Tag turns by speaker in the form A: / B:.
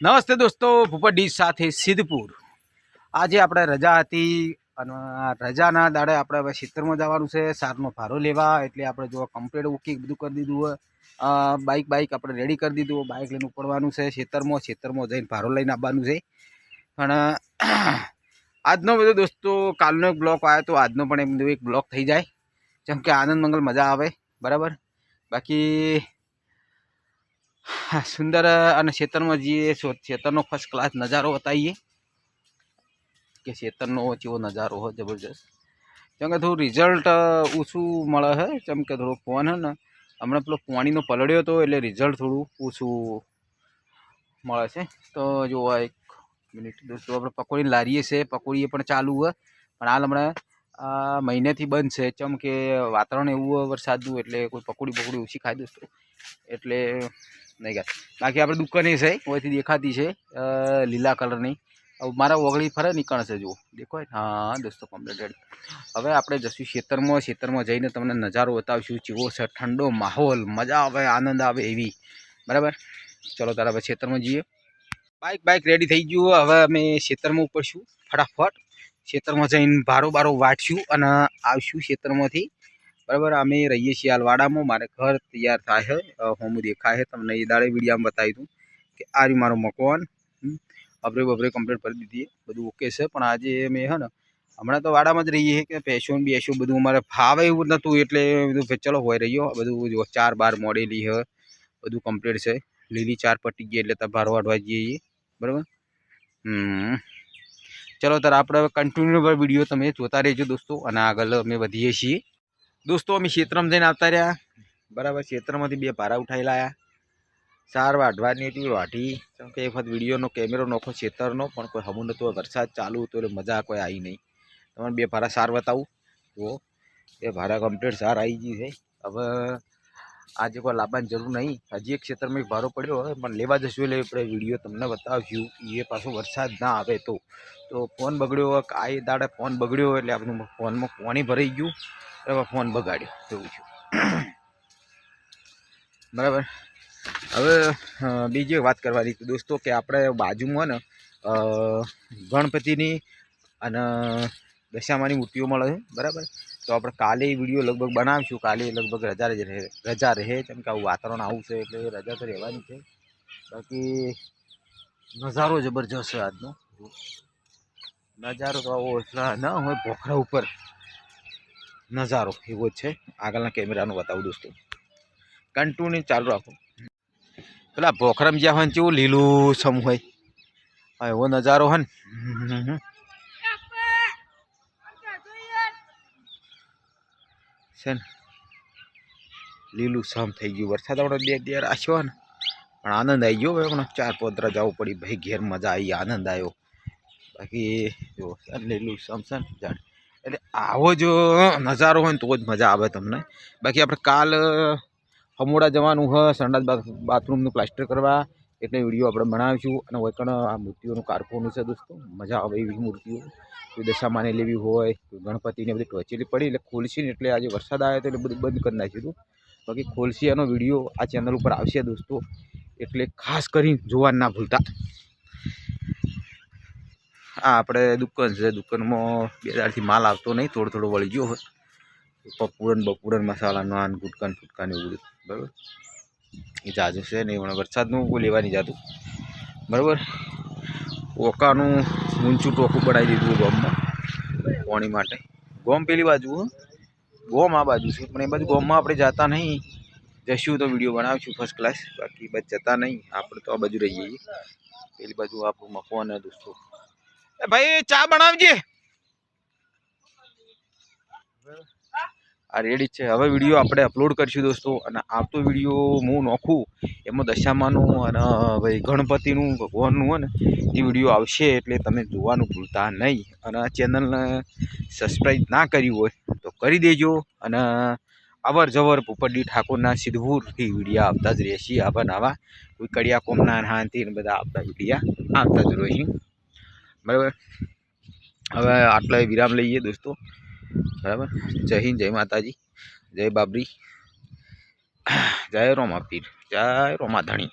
A: નમસ્તે દોસ્તો, ભૂપત સાથે સિદ્ધપુર. આજે આપણે રજા હતી અને રજાના દાડે આપણે હવે ખેતરમાં જવાનું છે સારનો ભારો લેવા, એટલે આપણે જો કમ્પ્લેટ ઉકી બધું કરી દીધું હોય. બાઇક બાઇક આપણે રેડી કરી દીધું. બાઇક લઈને ઉપડવાનું છે ખેતરમાં ખેતરમાં જઈને ભારો લઈને આવવાનું છે. પણ આજનો બધો દોસ્તો, કાલનો એક બ્લોક આવ્યો તો આજનો પણ એમ એક બ્લોક થઈ જાય. જેમ કે આનંદ મંગલ મજા આવે, બરાબર? બાકી સુંદર અને ખેતરમાં જઈએ ખેતરનો ફર્સ્ટ ક્લાસ નજારો બતાવીએ. કે ખેતરનો જેવો નજારો હોય જબરજસ્ત. કેમ કે થોડું રિઝલ્ટ ઓછું મળે છે કેમ કે થોડો ફોન હે ને, હમણાં પેલો પાણીનો પલળ્યો હતો એટલે રિઝલ્ટ થોડું ઓછું મળે છે. તો જો એક મિનિટ, દોસ્તો, આપણે પકોડીની લારીએ છે. પકોડી પણ ચાલુ હોય પણ હાલ હમણાં આ મહિનેથી બંધ છે. ચમ કે વાતાવરણ એવું વરસાદનું એટલે કોઈ પકોડી પકોડી ઓછી ખાઈ દોસ્તો એટલે નહીં ગયા બાકી આપણે દુકાને છે ઓછી દેખાતી છે લીલા કલરની મારા ઓગળી ફરે નીકળશે, જુઓ. દેખો હા દોસ્તો કમ્પ્લીટ હવે આપણે જશું ખેતરમાં. ખેતરમાં જઈને તમને નજારો બતાવીશું. ચીવો છે ઠંડો માહોલ. મજા આવે, આનંદ આવે એવી. બરાબર? ચલો, તારા હવે ખેતરમાં જઈએ. બાઇક બાઇક રેડી થઈ ગયું. હવે અમે ખેતરમાં ઉપરશું. ફટાફટ. ખેતરમાં જઈને બારો બારો વાટશું અને આવશું ખેતરમાંથી. બરાબર, અમે રહીએ છીએ હાલવાડામાં મારે ઘર તૈયાર થાય છે. હોમું દેખાય છે. તમને એ દાડે વિડીયામાં બતાવી દઉં કે આ રહ્યું મારું મકવાન. અબરે બબરે કમ્પ્લીટ કરી દીધી. બધું ઓકે છે. પણ આજે મેં હે ને, હમણાં તો વાડામાં જ રહીએ કે પેશો ને બેસો. બધું અમારે ફાવે એવું નહોતું એટલે બધું ચલો હોય રહ્યો. બધું ચાર બાર મોડેલી છે. બધું કમ્પ્લીટ છે. લીલી ચાર પટી ગઈ એટલે તો ભારો વાઢવા જઈએ બરાબર? હમ. ચલો તાર આપણે કન્ટિન્યુ વીડિયો તમે જોતા રહેજો દોસ્તો, અને આગળ અમે વધીએ છીએ. દોસ્તો, અમે ક્ષેત્રમાં જઈને આવતા રહ્યા. બરાબર, ક્ષેત્રમાંથી બે ભારા ઉઠાવી લાયા ચાર વાઢવાની હતી, વાઢી. કેમ કે એક વખત વિડીયોનો કેમેરો નોખો ક્ષેત્રનો, પણ કોઈ હમું નહોતું વરસાદ ચાલુ હતો એટલે મજા કોઈ આવી નહીં. તમને બે ભારા સાર બતાવું. જુઓ એ ભારા કમ્પ્લીટ સાર આવી ગઈ છે. હવે આજે કોઈ લાવવાની જરૂર નહીં. હજી એક ક્ષેત્રમાં ભારો પડ્યો હોય પણ લેવા જશું એટલે આપણે વીડિયો તમને બતાવશું. એ પાછો વરસાદ ના આવે તો. તો ફોન બગડ્યો આ દાડે ફોન બગડ્યો એટલે આપણું ફોનમાં પાણી ભરાઈ ગયું. એટલે ફોન બગાડ્યો, એવું છું. બરાબર. હવે બીજી વાત કરવાની દોસ્તો, કે આપણે બાજુમાં ને ગણપતિની અને દશામાની મૂર્તિઓ મળે છે. બરાબર? તો આપણે કાલે વીડિયો લગભગ બનાવીશું. કાલે લગભગ રજા રહે રજા રહે કેમ કે આવું વાતાવરણ આવું છે એટલે રજા તો રહેવાની છે. બાકી નજારો જબરજસ્ત છે આજનો. નજારો તો આવો એટલા ના હોય ભોખરા ઉપર નજારો એવો જ છે. આગળના કેમેરાનું બતાવું દોસ્તો. કન્ટિન્યુ ચાલુ રાખો. પેલા ભોખરામ જ્યાં હોય ને કેવું લીલું સમ હોય. હા, એવો નજારો હોય ને હમ. છે ને, લીલું સમ થઈ ગયું. વરસાદ આપણે બે દેર રાખ્યો ને, પણ આનંદ આવી ગયો પણ ચાર પોતરા જવું પડી. ભાઈ ઘેર મજા આવી આનંદ આવ્યો બાકી જો લીલું સમ છે ને જાણે એટલે આવો જો નજારો હોય ને, તો જ મજા આવે તમને. બાકી આપણે કાલ હમોડા જવાનું હોય સંડાસ બાથરૂમનું પ્લાસ્ટર કરવા. એટલે વીડિયો આપણે બનાવીશું અને કોઈકણ આ મૂર્તિઓનું કારખાનું છે દોસ્તો, મજા આવે એવી મૂર્તિઓ. કોઈ દશામાને લેવી હોય ગણપતિને બધી ટોચેલી પડી એટલે ખોલશી ને એટલે આજે વરસાદ આવ્યો તો એટલે બધું બંધ કરી નાખ્યું હતું બાકી ખોલશી એનો વીડિયો આ ચેનલ ઉપર આવશે દોસ્તો, એટલે ખાસ કરીને જોવા ના ભૂલતા. આ આપણે દુકાન છે, દુકાનમાં બે દાડથી માલ આવતો નહીં, થોડો થોડો વળી ગયો હોય. પપૂરન બપુરન મસાલા નાન ગુટકાન ફૂટકાન એવું બધું, બરાબર? એ જાજુ છે નહીં પણ વરસાદનું કોઈ લેવા નહીં બરાબર? ઓકાનું ઊંચું ટોકું બનાવી દીધું ગોમમાં પાણી માટે. ગોમ પેલી બાજુ ગોમ આ બાજુ છે, પણ એ બાજુ ગોમમાં આપણે જતા નહીં. જશું તો વીડિયો બનાવીશું ફર્સ્ટ ક્લાસ બાકી બસ જતા નહીં. આપણે તો આ બાજુ રહીએ પેલી બાજુ આપણું મકવાન દોસ્તો. ભાઈ, ચા બનાવજે. આ રેડી છે. હવે વીડિયો આપણે અપલોડ કરીશું દોસ્તો. અને આવતો વીડિયો હું નોખું, એમાં દશામાનું અને ભાઈ ગણપતિનું, ભગવાનનું અને એ વીડિયો આવશે એટલે તમે જોવાનું ભૂલતા નહીં. અને ચેનલને સબસ્ક્રાઈબ ના કર્યું હોય, તો કરી દેજો. અને અવર જવર પોપટડી ઠાકોરના સિદ્ધપુરથી વિડીયા આવતા જ રહેશે. આવા નવા, કોઈ કડિયા કોમના હાથી બધા આવતા વિડીયા આવતા જ રહેશે બરાબર? હવે આટલા વિરામ લઈએ દોસ્તો. બરાબર? જય હિન્દ જય માતાજી જય બાબરી જય રોમા પીર જય રોમા ધણી